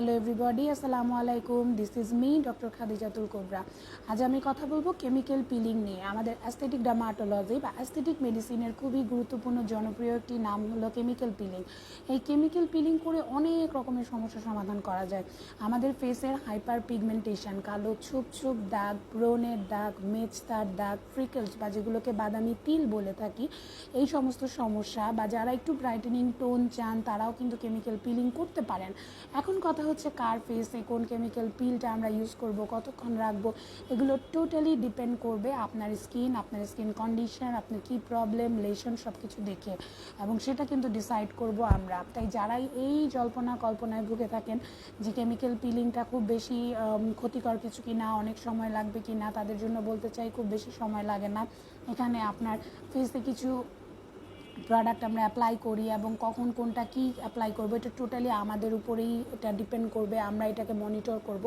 Hello everybody আসসালামু আলাইকুম this is me doctor Khadijatul Kubra আজ আমি কথা বলব কেমিক্যাল পিলিং নিয়ে। আমাদের অ্যাস্থেটিক ডার্মাটোলজি বা অ্যাস্থেটিক মেডিসিনের খুবই গুরুত্বপূর্ণ, জনপ্রিয় একটি নাম হলো কেমিক্যাল পিলিং এই কেমিক্যাল পিলিং করে অনেক রকমের সমস্যার সমাধান করা যায়। আমাদের ফেসের হাইপার পিগমেন্টেশন কালো ছোপ ছোপ দাগ ব্রনের দাগ মেচতার দাগ ফ্রিকেলস বা যেগুলোকে বাদামি তিল বলে থাকি, এই সমস্ত সমস্যা বা যারা একটু ব্রাইটেনিং টোন চান, তারাও কিন্তু কেমিক্যাল পিলিং করতে পারেন। এখন কথা হচ্ছে কার ফেসে কোন কেমিক্যাল পিলটা আমরা ইউজ করব, কতক্ষণ রাখব, এগুলো টোটালি ডিপেন্ড করবে আপনার স্কিন আপনার স্কিন কন্ডিশন আপনার কী প্রবলেম লেশন সব কিছু দেখে। এবং সেটা কিন্তু ডিসাইড করব আমরা। তাই যারাই এই জল্পনা কল্পনায় ভুগে থাকেন যে কেমিক্যাল পিলিংটা খুব বেশি ক্ষতিকর কিছু কি না অনেক সময় লাগবে কি না তাদের জন্য বলতে চাই খুব বেশি সময় লাগে না। এখানে আপনার ফেসে কিছু প্রোডাক্ট আমরা অ্যাপ্লাই করি এবং কখন কোনটা কি অ্যাপ্লাই করব, এটা টোটালি আমাদের উপরেই এটা ডিপেন্ড করবে, আমরা এটাকে মনিটর করব।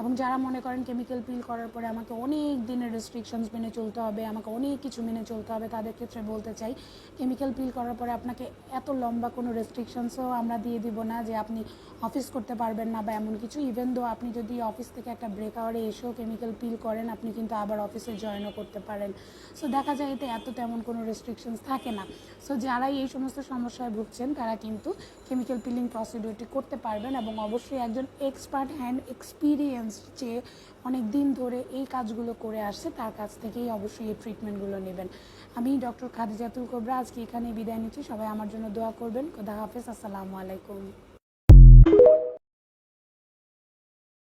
এবং যারা মনে করেন কেমিক্যাল পিল করার পরে আমাকে অনেক দিনের রেস্ট্রিকশনস মেনে চলতে হবে, আমাকে অনেক কিছু মেনে চলতে হবে, তাদের ক্ষেত্রে বলতে চাই কেমিক্যাল পিল করার পরে আপনাকে এত লম্বা কোনো রেস্ট্রিকশনসও আমরা দিয়ে দিব না যে আপনি অফিস করতে পারবেন না বা এমন কিছু। ইভেন দো আপনি যদি অফিস থেকে একটা ব্রেক আওয়ারে এসেও কেমিক্যাল পিল করেন, আপনি কিন্তু আবার অফিসে জয়েনও করতে পারেন। সো দেখা যায় এতে এত তেমন কোনো রেস্ট্রিকশনস থাকে না। সো যারাই এই সমস্ত সমস্যায় ভুগছেন, তারা কিন্তু কেমিক্যাল পিলিং প্রসিডিওরটি করতে পারবেন এবং অবশ্যই একজন এক্সপার্ট হ্যান্ড এক্সপিরিয়েন্স যে অনেক দিন ধরে এই কাজগুলো করে আসছে, তার কাছ থেকেই অবশ্যই এই ট্রিটমেন্টগুলো নেবেন। আমি ডক্টর খাদিজাতুল কোবরা আজকে এখানে বিদায় নিচ্ছি। সবাই আমার জন্য দোয়া করবেন। খোদা হাফেজ। আসসালামু আলাইকুম।